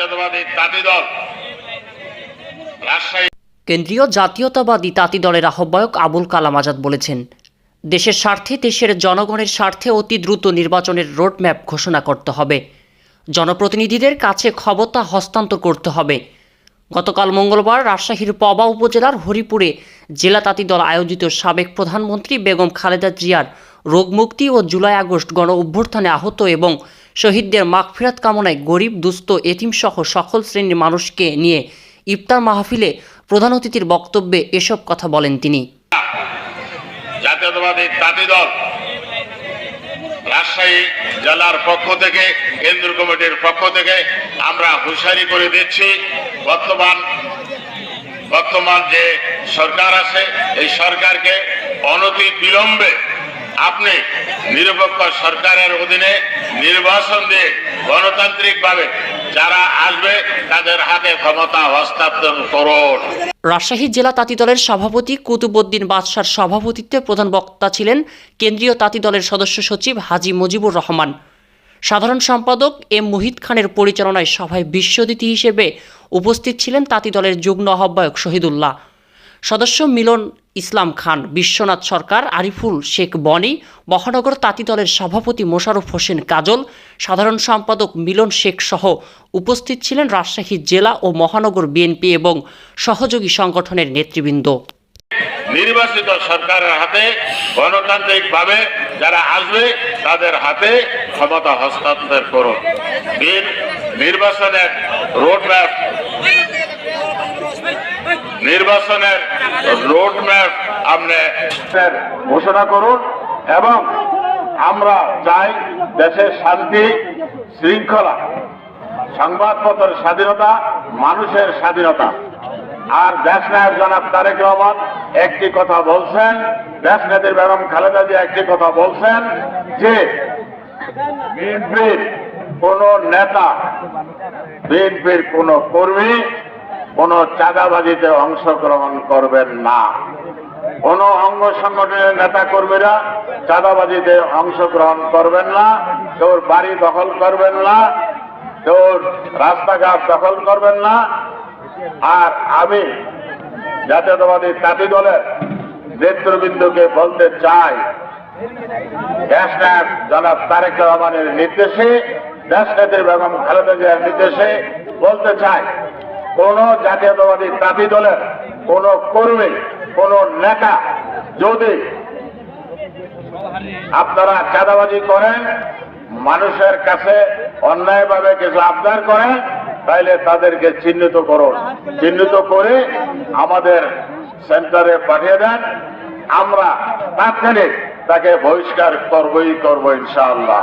জাতীয়তাবাদী তাঁতি দল। কেন্দ্রীয় জাতীয়তাবাদী তাঁতি দলের আহ্বায়ক আবুল কালাম আজাদ বলেছেন, দেশের স্বার্থে দেশের জনগণের স্বার্থে অতি দ্রুত নির্বাচনের রোডম্যাপ ঘোষণা করতে হবে। জনপ্রতিনিধিদের কাছে ক্ষমতা হস্তান্তর করতে হবে। গতকাল মঙ্গলবার রাজশাহীর পবা উপজেলার হরিপুরে জেলা তাঁতি দল আয়োজিত সাবেক প্রধানমন্ত্রী বেগম খালেদা জিয়ার রোগমুক্তি ও জুলাই আগস্ট গণ অভ্যুত্থানে আহত এবং শহীদদের মাগফিরাত কামনায় গরিব, দুস্থ, এতিমসহ সকল শ্রেণির মানুষকে নিয়ে ইফতার মাহফিলে প্রধান অতিথির বক্তব্যে এসব কথা বলেন তিনি। রাজশাহী জেলার পক্ষ থেকে কেন্দ্র কমিটির পক্ষ থেকে আমরা হুঁশিয়ারি করে দিচ্ছি, বর্তমান বর্তমান যে সরকার আছে, এই সরকারকে অনতি বিলম্বে আপনি নিরপেক্ষ সরকারের অধীনে নির্বাচন দিয়ে গণতান্ত্রিকভাবে যারা আসবে, তাদের হাতে ক্ষমতা হস্তান্তর করুন। রাজশাহী জেলা তাঁতি দলের সভাপতি কুতুবুদ্দিন বাদশার সভাপতিত্বে প্রধান বক্তা ছিলেন কেন্দ্রীয় তাঁতি দলের সদস্য সচিব হাজি মুজিবুর রহমান। সাধারণ সম্পাদক এম মুহিত খানের পরিচালনায় সভায় বিশ্বদিতি হিসেবে উপস্থিত ছিলেন তাঁতি দলের যুগ্ম আহ্বায়ক শহীদুল্লাহ। সদস্য মিলন ইসলাম খান, বিশ্বনাথ সরকার, আরিফুল শেখ বনি, মহানগর তাঁতি দলের সভাপতি মোশাররফ হোসেন কাজল, সাধারণ সম্পাদক মিলন শেখ সহ উপস্থিত ছিলেন রাজশাহী জেলা ও মহানগর বিএনপি এবং সহযোগী সংগঠনের নেতৃবৃন্দ। নির্বাচিত সরকারের হাতে গণতান্ত্রিক ভাবে যারা আসবে, তাদের হাতে ক্ষমতা হস্তান্তর করুন। নির্বাচনের রোডম্যাপ, নির্বাচনের রোডম্যাপ আপনি ঘোষণা করুন এবং আমরা চাই দেশের শান্তি, শৃঙ্খলা, সংবাদপত্রের স্বাধীনতা, মানুষের স্বাধীনতা। আর দেশ নায়ক জনাব তারেক রহমান একটি কথা বলছেন, দেশ নেত্রী বেগম খালেদা জিয়া একটি কথা বলছেন যে, বিএনপির কোন নেতা, বিএনপির কোন কর্মী কোন চাঁদাবাজিতে অংশগ্রহণ করবেন না। কোন অঙ্গ সংগঠনের নেতা কর্মীরা চাঁদাবাজিতে অংশগ্রহণ করবেন না কেউ বাড়ি দখল করবেন না কেউ রাস্তাঘাট দখল করবেন না। আর আমি জাতীয়তাবাদী তাঁতি দলের নেতৃবৃন্দকে বলতে চাই দেশ জনাব তারেক রহমানের নির্দেশে দেশ নেত্রী বেগম খালেদা জিয়ার নির্দেশে বলতে চাই কোন জাতীয়তাবাদী তাঁতি দলের কোন কর্মী, কোন নেতা যদি আপনারা চাঁদাবাজি করেন, মানুষের কাছে অন্যায়ভাবে কিছু আবদার করেন, তাইলে তাদেরকে চিহ্নিত করুন। চিহ্নিত করে আমাদের সেন্টারে পাঠিয়ে দেন। আমরা তাৎক্ষণিক তাকে বহিষ্কার করবই, করব ইনশাআল্লাহ।